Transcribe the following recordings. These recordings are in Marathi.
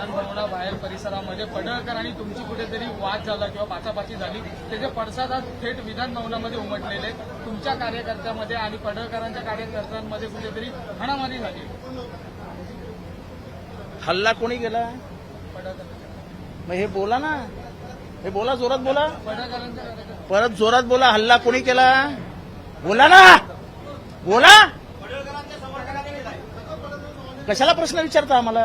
काल जी विधानभवनाबाहेर परिसरामध्ये पडळकर आणि तुमची कुठेतरी वाद झाला किंवा बाचाबाची झाली त्याचे पडसाद आज थेट विधानभवनामध्ये उमटलेले. तुमच्या कार्यकर्त्यामध्ये आणि पडळकरांच्या कार्यकर्त्यांमध्ये कुठेतरी हाणामारी झाली. हल्ला कोणी गेला पडळकर मग हे बोला ना. हे बोला जोरात बोला. परत जोरात बोला हल्ला कोणी केला? बोला ना. बोला. कशाला प्रश्न विचारता आम्हाला?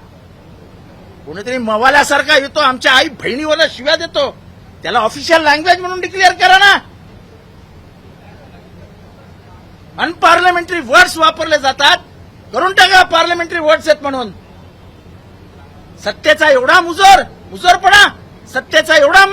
कोणीतरी मवाल्यासारखा येतो आमच्या आई बहिणीवर शिव्या देतो. त्याला ऑफिशियल लँग्वेज म्हणून डिक्लेअर करा ना. अनपार्लमेंटरी वर्ड्स वापरले जातात. करून टाका पार्लमेंटरी वर्ड्स आहेत म्हणून. सत्तेचा एवढा मुजोर मुजोरपणा सत्तेचा एवढा